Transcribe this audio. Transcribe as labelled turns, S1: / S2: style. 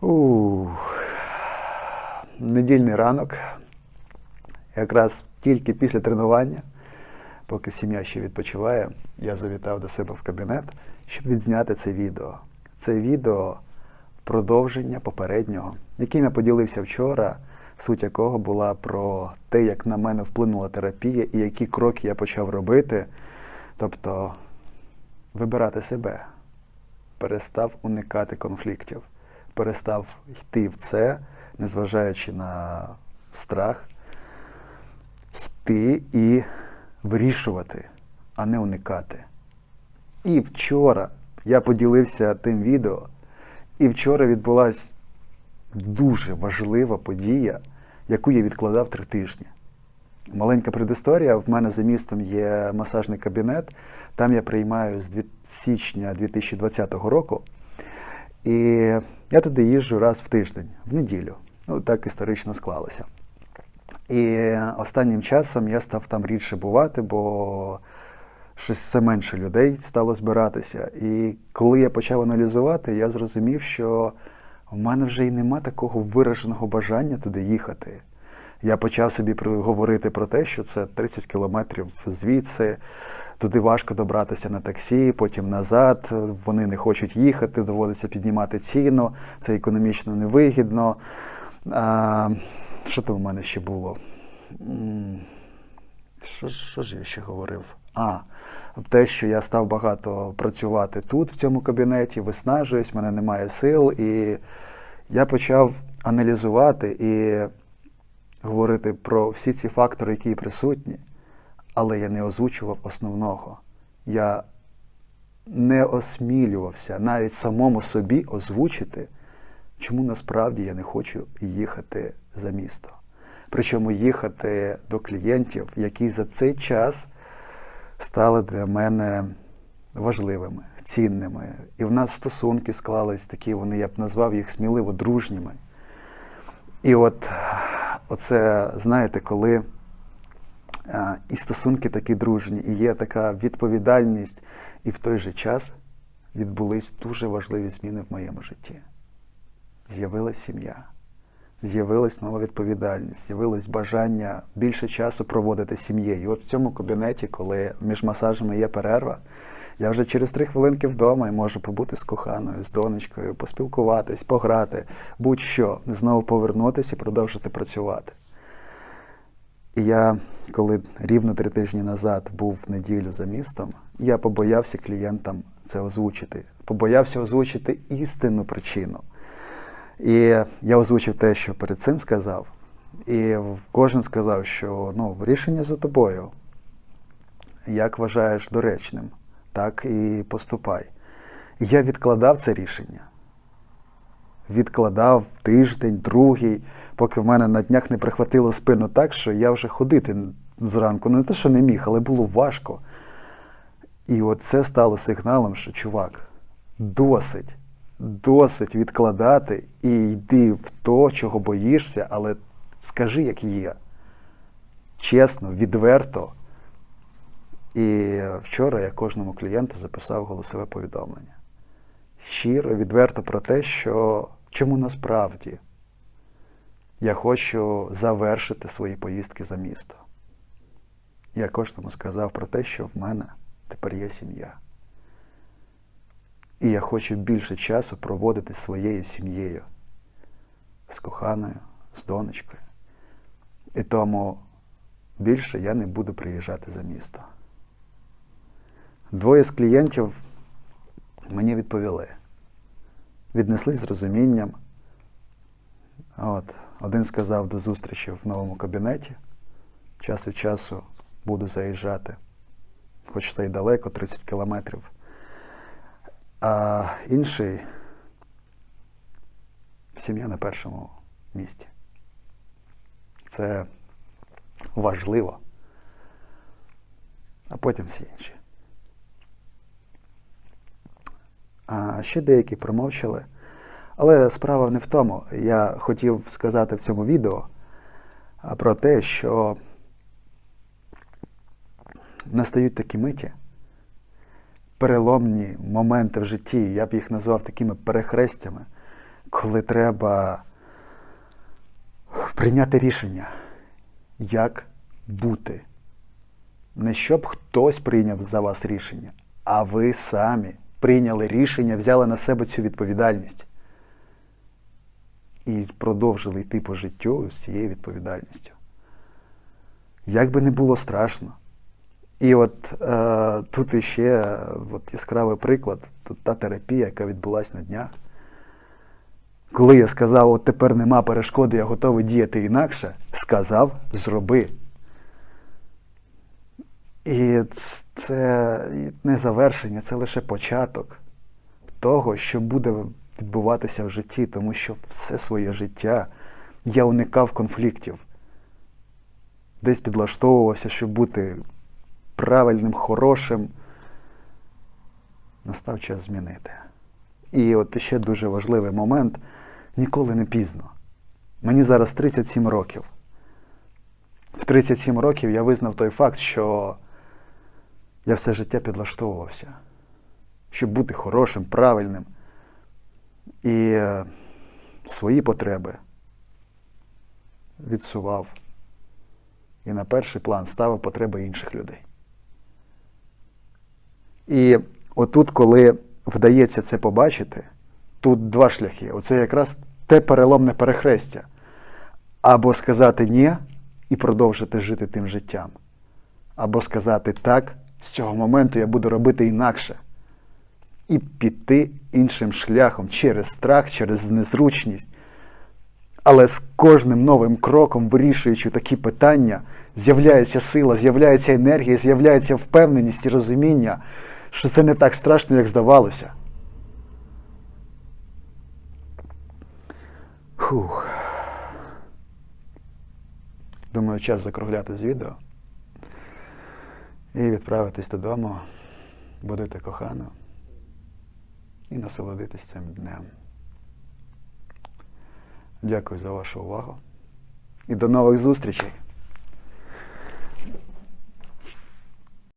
S1: Ух. Недільний ранок. Якраз тільки після тренування, поки сім'я ще відпочиває, я завітав до себе в кабінет, щоб відзняти це відео. Це відео продовження попереднього, яким я поділився вчора, суть якого була про те, як на мене вплинула терапія і які кроки я почав робити. Тобто вибирати себе, перестав уникати конфліктів, перестав йти в це, незважаючи на страх, йти і вирішувати, а не уникати. І вчора я поділився тим відео, і вчора відбулася дуже важлива подія, яку я відкладав три тижні. Маленька предісторія. В мене за містом є масажний кабінет. Там я приймаю з січня 2020 року. І я туди їжджу раз в тиждень, в неділю. Ну, так історично склалося. І останнім часом я став там рідше бувати, бо щось все менше людей стало збиратися. І коли я почав аналізувати, я зрозумів, що в мене вже й нема такого вираженого бажання туди їхати. Я почав собі говорити про те, що це 30 кілометрів звідси, туди важко добратися на таксі, потім назад. Вони не хочуть їхати, доводиться піднімати ціну, це економічно невигідно. А, що там в мене ще було? Що, що ж я ще говорив? А, те, що я став багато працювати тут, в цьому кабінеті, виснажуюсь, мене немає сил, і я почав аналізувати і говорити про всі ці фактори, які присутні, але я не озвучував основного. Я не осмілювався навіть самому собі озвучити, чому насправді я не хочу їхати за місто. Причому їхати до клієнтів, які за цей час стали для мене важливими, цінними. І в нас стосунки склались такі, вони, я б назвав їх сміливо дружніми. І от оце, знаєте, коли а, і стосунки такі дружні, і є така відповідальність, і в той же час відбулись дуже важливі зміни в моєму житті. З'явилась сім'я, з'явилась нова відповідальність, з'явилось бажання більше часу проводити сім'єю. От в цьому кабінеті, коли між масажами є перерва, я вже через три хвилинки вдома і можу побути з коханою, з донечкою, поспілкуватись, пограти, будь-що, знову повернутися і продовжити працювати. І я, коли рівно три тижні назад був в неділю за містом, я побоявся клієнтам це озвучити. Побоявся озвучити істинну причину. І я озвучив те, що перед цим сказав. І кожен сказав, що ну, рішення за тобою. Як вважаєш доречним, так і поступай. Я відкладав це рішення. Відкладав тиждень, другий, поки в мене на днях не прихватило спину так, що я вже ходити зранку. Ну не те, що не міг, але було важко. І от це стало сигналом, що чувак, досить, досить відкладати і йди в то, чого боїшся, але скажи, як є. Чесно, відверто. І вчора я кожному клієнту записав голосове повідомлення. Щиро, відверто про те, що чому насправді я хочу завершити свої поїздки за місто. Я кожному сказав про те, що в мене тепер є сім'я. І я хочу більше часу проводити своєю сім'єю, з коханою, з донечкою. І тому більше я не буду приїжджати за місто. Двоє з клієнтів мені відповіли. Віднеслись з розумінням. От, один сказав до зустрічі в новому кабінеті. Час від часу буду заїжджати, хоч це й далеко, 30 кілометрів. А інший сім'я на першому місці. Це важливо. А потім всі інші. Ще деякі промовчали. Але справа не в тому. Я хотів сказати в цьому відео про те, що настають такі миті, переломні моменти в житті, я б їх назвав такими перехрестями, коли треба прийняти рішення, як бути. Не щоб хтось прийняв за вас рішення, а ви самі прийняли рішення, взяли на себе цю відповідальність і продовжили йти по життю з цією відповідальністю. Як би не було страшно. І от е, тут іще е, от яскравий приклад, тут та терапія, яка відбулася на днях. Коли я сказав, от тепер нема перешкоди, я готовий діяти інакше, сказав, зроби. І це не завершення, це лише початок того, що буде відбуватися в житті, тому що все своє життя я уникав конфліктів. Десь підлаштовувався, щоб бути правильним, хорошим. Настав час змінити. І от ще дуже важливий момент ніколи не пізно. Мені зараз 37 років. В 37 років я визнав той факт, що я все життя підлаштовувався, щоб бути хорошим, правильним. І е, свої потреби відсував. І на перший план ставив потреби інших людей. І отут, коли вдається це побачити, тут два шляхи. Оце якраз те переломне перехрестя. Або сказати ні і продовжити жити тим життям. Або сказати так, з цього моменту я буду робити інакше. І піти іншим шляхом через страх, через незручність. Але з кожним новим кроком, вирішуючи такі питання, з'являється сила, з'являється енергія, з'являється впевненість і розуміння, що це не так страшно, як здавалося. Фух. Думаю, час закругляти з відео і відправитись додому, будити кохану і насолодитись цим днем. Дякую за вашу увагу і до нових зустрічей!